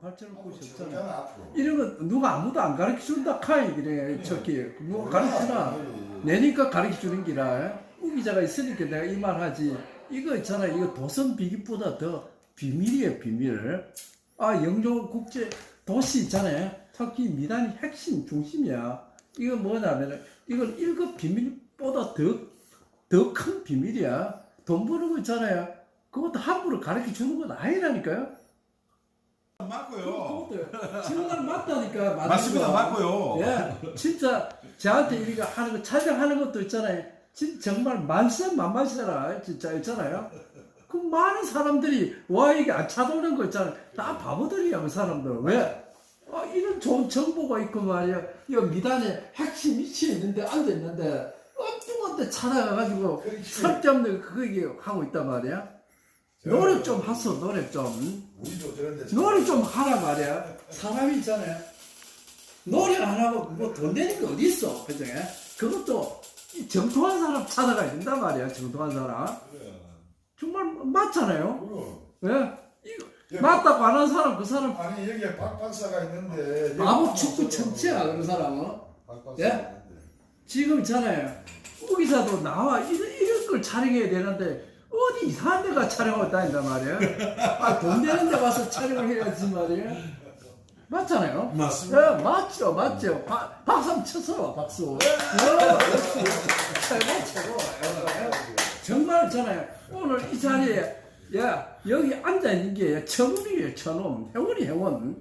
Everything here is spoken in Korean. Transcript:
발전할 곳이. 저잖아 앞으로. 이런 거 누가 아무도 안 가르쳐 준다 카이 그래 저기. 누가 가르치나? 내니까 가르쳐 주는 기라. 우기자가 있으니까 내가 이 말 하지. 이거 있잖아. 이거 도선 비기보다 더 비밀이에요 비밀. 아 영종 국제 도시 있잖아요 특히 미단이 핵심 중심이야. 이거 뭐냐면 이건 1급 비밀보다 더 더 큰 비밀이야. 돈 버는 거 있잖아요. 그것도 함부로 가르쳐 주는 건 아니라니까요 맞고요. 그것도 지금 맞다니까 맞는 맞습니다. 맞고요. 예, 진짜 저한테 이렇게 하는 거 촬영하는 것도 있잖아요. 진 정말 만세만만시라 진짜 있잖아요. 그 많은 사람들이 와 이게 안 찾아오는 거 있잖아요. 다 바보들이야 그 사람들 왜? 아, 이런 좋은 정보가 있고 말이야. 이 미단에 핵심 위치에 있는데 앉아 있는데 엉뚱한데 찾아가가지고. 설정도 그게 하고 있단 말이야. 노력 좀 하소 노력 좀. 우리도 저런데 노력 좀 하라 말이야. 사람이 있잖아요. 노력 안 하고 뭐돈 되는 게 어디 있어, 그죠? 그것도 이 정통한 사람 찾아가야 된단 말이야, 정통한 사람. 정말 맞잖아요. 그럼. 예? 이거 예, 맞다고 안 하는 사람, 그 사람 아니 여기에 박 박사가 있는데 박 축구 있는데. 그런 사람은. 박 박사가 예? 지금 있잖아요. 우기사도 나와 이런, 이런 걸 촬영해야 되는데 어디 이상한 데 가 촬영을 다닌단 말이야. 아, 돈 되는 데 가서 촬영을 해야지 말이야. 맞잖아요. 맞습니다. 예, 맞죠, 맞죠. 박, 박수 한번 쳐서, 박수. 예, 역시. 최고, 최고. 예, 예. 정말 있잖아요. 오늘 이 자리에, 야, 여기 앉아있는 게 천운이에요, 천운. 행운이 행운.